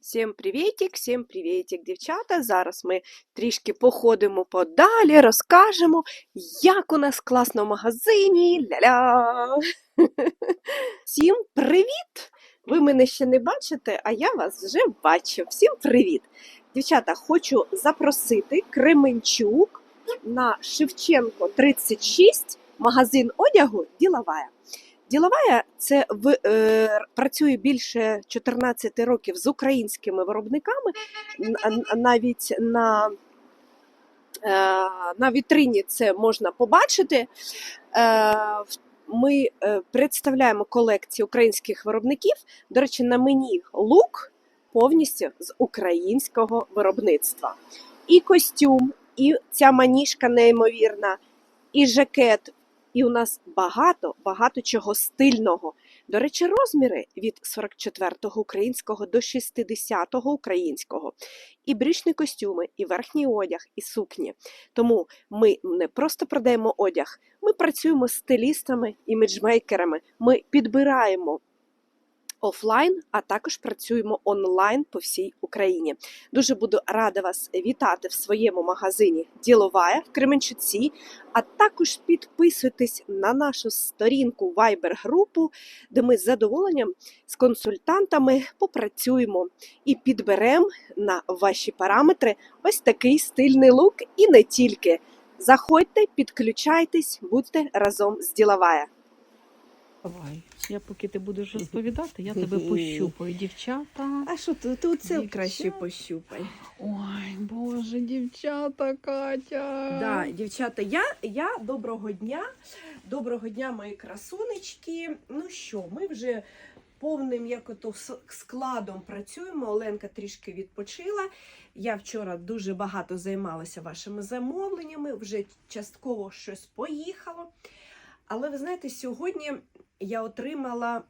Всім привітик, всім привітик, дівчата. Зараз ми трішки походимо подалі, розкажемо, як у нас класно в магазині. Ля-ля! Всім привіт! Ви мене ще не бачите, а я вас вже бачу. Всім привіт! Дівчата, хочу запросити Кременчук на Шевченко 36, магазин одягу Діловая. Діловая це в, е, працює більше 14 років з українськими виробниками. Навіть на, е, на вітрині це можна побачити. Е, ми е, представляємо колекції українських виробників. До речі, на мені лук повністю з українського виробництва. І костюм, і ця маніжка неймовірна, і жакет. І у нас багато, багато чого стильного. До речі, розміри від 44-го українського до 60-го українського. І брючні костюми, і верхній одяг, і сукні. Тому ми не просто продаємо одяг, ми працюємо з стилістами, іміджмейкерами. Ми підбираємо офлайн, а також працюємо онлайн по всій Україні. Дуже буду рада вас вітати в своєму магазині Діловая в Кременчуці. А також підписуйтесь на нашу сторінку Viber групу, де ми з задоволенням з консультантами попрацюємо і підберемо на ваші параметри ось такий стильний лук і не тільки. Заходьте, підключайтесь, будьте разом з Діловая. Давай. Я поки ти будеш розповідати, я тебе пощупаю, дівчата. А що ти, ти оце Дівчата. краще пощупай? Ой, Боже, дівчата, Катя. Да, дівчата, я, я доброго дня. Доброго дня, мої красунечки. Ну що, ми вже повним як ото складом працюємо. Оленка трішки відпочила. Я вчора дуже багато займалася вашими замовленнями, вже частково щось поїхало. Але ви знаєте, сьогодні я отримала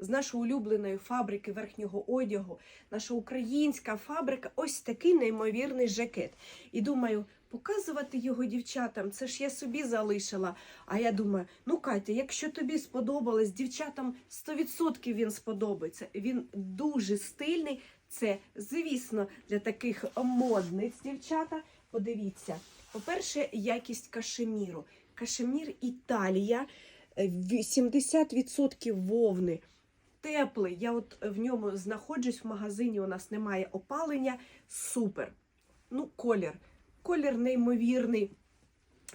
з нашої улюбленої фабрики верхнього одягу, наша українська фабрика, ось такий неймовірний жакет. І думаю, показувати його дівчатам, це ж я собі залишила. А я думаю, ну Катя, якщо тобі сподобалось, дівчатам 100% він сподобається. Він дуже стильний. Це, звісно, для таких модниць, дівчата. Подивіться, по-перше, якість кашеміру. Кашемір Італія, е, 80% вовни. Теплий. Я от в ньому знаходжусь в магазині, у нас немає опалення. Супер. Ну, колір. Колір неймовірний,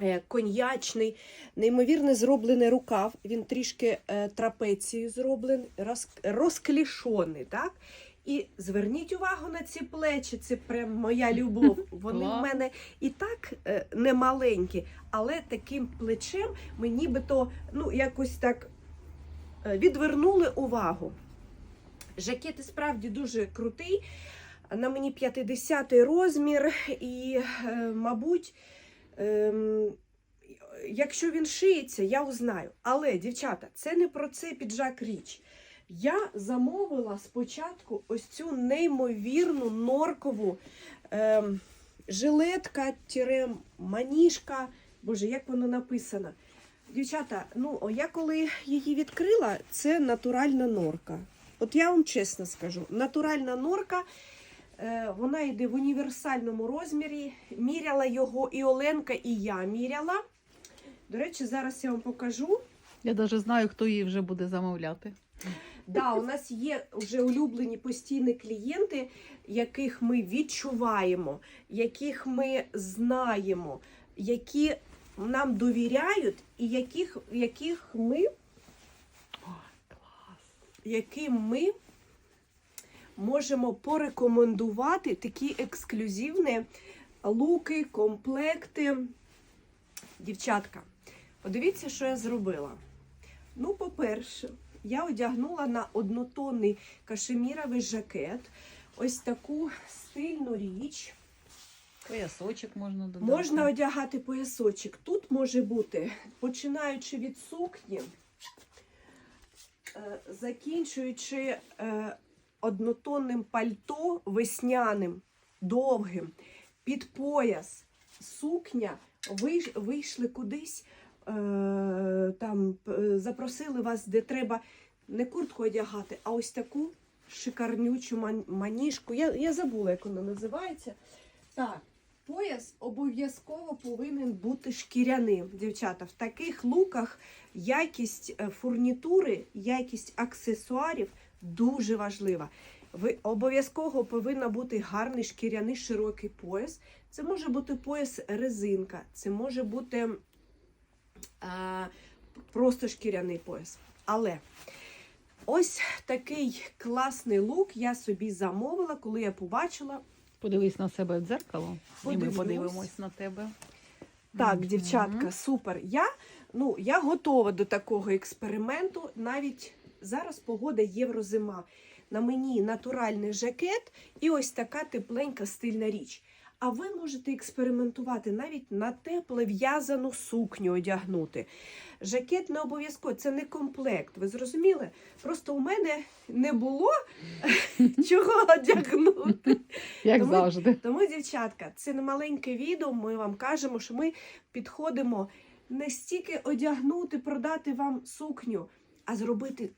е, коньячний, неймовірно зроблений рукав. Він трішки е, трапецією зроблений, роз, розклішений, так? І зверніть увагу на ці плечі, це прям моя любов. Вони в мене і так е, не маленькі, але таким плечем ми нібито ну, якось так е, відвернули увагу. Жакет і справді дуже крутий. На мені 50 розмір, і, е, мабуть, ем, якщо він шиється, я узнаю. Але, дівчата, це не про це піджак річ. Я замовила спочатку ось цю неймовірну норкову ем, жилетка, маніжка. Боже, як воно написано? Дівчата, ну я коли її відкрила, це натуральна норка. От я вам чесно скажу, натуральна норка, е, вона йде в універсальному розмірі. Міряла його і Оленка, і я міряла. До речі, зараз я вам покажу. Я навіть знаю, хто її вже буде замовляти. Да, у нас є вже улюблені постійні клієнти, яких ми відчуваємо, яких ми знаємо, які нам довіряють, і яких, яких ми, яким ми можемо порекомендувати такі ексклюзивні луки, комплекти. Дівчатка, подивіться, що я зробила. Ну, по-перше, я одягнула на однотонний кашеміровий жакет ось таку стильну річ. Поясочок можна додати. Можна одягати поясочок. Тут може бути, починаючи від сукні, е, закінчуючи е, однотонним пальто весняним, довгим, під пояс, сукня, вийшли кудись, там е, запросили вас, де треба не куртку одягати, а ось таку шикарнючу ман- маніжку. Я, я забула, як вона називається. Так, пояс обов'язково повинен бути шкіряним, дівчата. В таких луках якість е, фурнітури, якість аксесуарів дуже важлива. Ви обов'язково повинен бути гарний шкіряний широкий пояс. Це може бути пояс резинка, це може бути просто шкіряний пояс. Але ось такий класний лук я собі замовила, коли я побачила. Подивись на себе в дзеркало, і ми Подивлюсь. подивимось на тебе. Так, Мгм. дівчатка, супер. Я, ну, я готова до такого експерименту. Навіть зараз погода єврозима. На мені натуральний жакет і ось така тепленька стильна річ. А ви можете експериментувати навіть на тепле в'язану сукню одягнути. Жакет не обов'язково, це не комплект. Ви зрозуміли? Просто у мене не було чого одягнути. Як Тому- завжди. Тому, дівчатка, це не маленьке відео. Ми вам кажемо, що ми підходимо не стільки одягнути, продати вам сукню, а зробити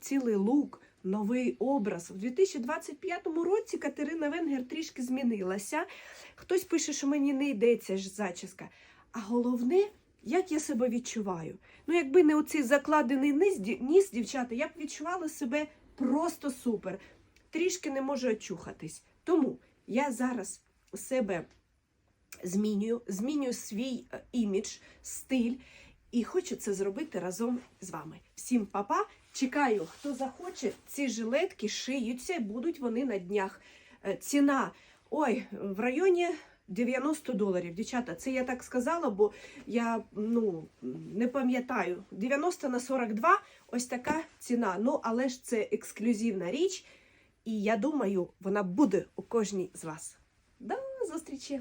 цілий лук, новий образ. У 2025 році Катерина Венгер трішки змінилася. Хтось пише, що мені не йдеться ж зачіска. А головне, як я себе відчуваю. Ну, якби не оцей закладений ніс, дівчата, я б відчувала себе просто супер. Трішки не можу очухатись. Тому я зараз себе змінюю, змінюю свій е, імідж, стиль і хочу це зробити разом з вами. Всім папа! Чекаю, хто захоче, ці жилетки шиються, будуть вони на днях. Е, Ціна ой, в районі 90 доларів. Дівчата, це я так сказала, бо я ну, не пам'ятаю. 90 на 42 ось така ціна. Ну, але ж це ексклюзивна річ. І я думаю, вона буде у кожній з вас. До зустрічі!